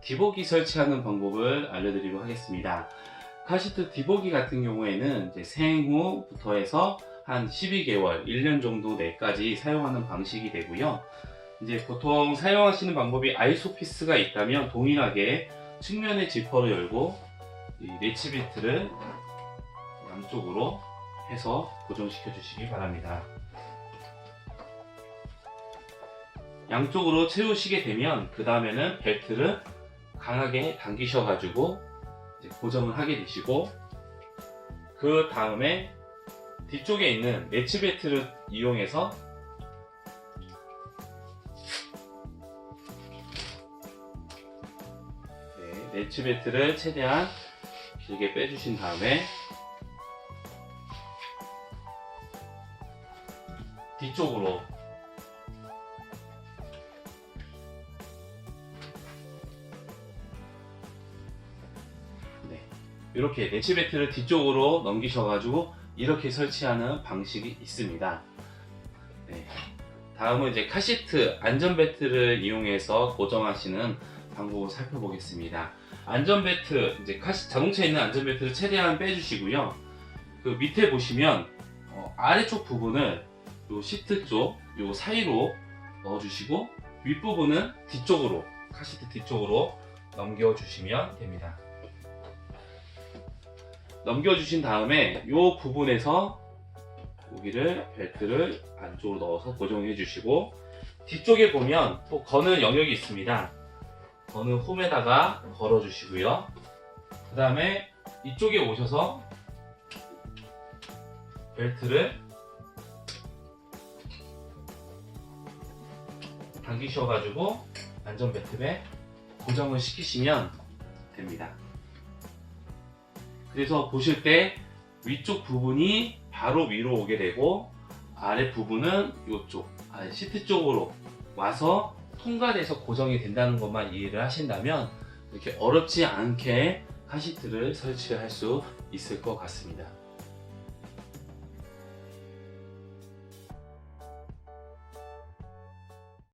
디보기 설치하는 방법을 알려드리도록 하겠습니다. 카시트 디보기 같은 경우에는 생후부터 해서 한 12개월, 1년 정도 내까지 사용하는 방식이 되고요. 이제 보통 사용하시는 방법이 아이소피스가 있다면 동일하게 측면의 지퍼를 열고 이 레치 벨트를 양쪽으로 해서 고정시켜 주시기 바랍니다. 양쪽으로 채우시게 되면 그 다음에는 벨트를 강하게 당기셔가지고 고정을 하게 되시고 그 다음에 뒤쪽에 있는 매치 벨트를 이용해서 네, 매치 벨트를 최대한 길게 빼주신 다음에 뒤쪽으로 이렇게 네치 배트를 뒤쪽으로 넘기셔가지고 이렇게 설치하는 방식이 있습니다. 네. 다음은 이제 카시트 안전 벨트를 이용해서 고정하시는 방법을 살펴보겠습니다. 안전 벨트 이제 카시 자동차에 있는 안전 벨트를 최대한 빼주시고요. 그 밑에 보시면 어, 아래쪽 부분을 요 시트 쪽, 요 사이로 넣어주시고 윗부분은 뒤쪽으로 카시트 뒤쪽으로 넘겨주시면 됩니다. 넘겨주신 다음에 이 부분에서 여기를 벨트를 안쪽으로 넣어서 고정해 주시고 뒤쪽에 보면 또 거는 영역이 있습니다. 거는 홈에다가 걸어 주시고요. 그 다음에 이쪽에 오셔서 벨트를 당기셔가지고 안전벨트에 고정을 시키시면 됩니다. 그래서 보실 때 위쪽 부분이 바로 위로 오게 되고 아래 부분은 이쪽 아, 시트 쪽으로 와서 통과돼서 고정이 된다는 것만 이해를 하신다면 이렇게 어렵지 않게 카시트를 설치할 수 있을 것 같습니다.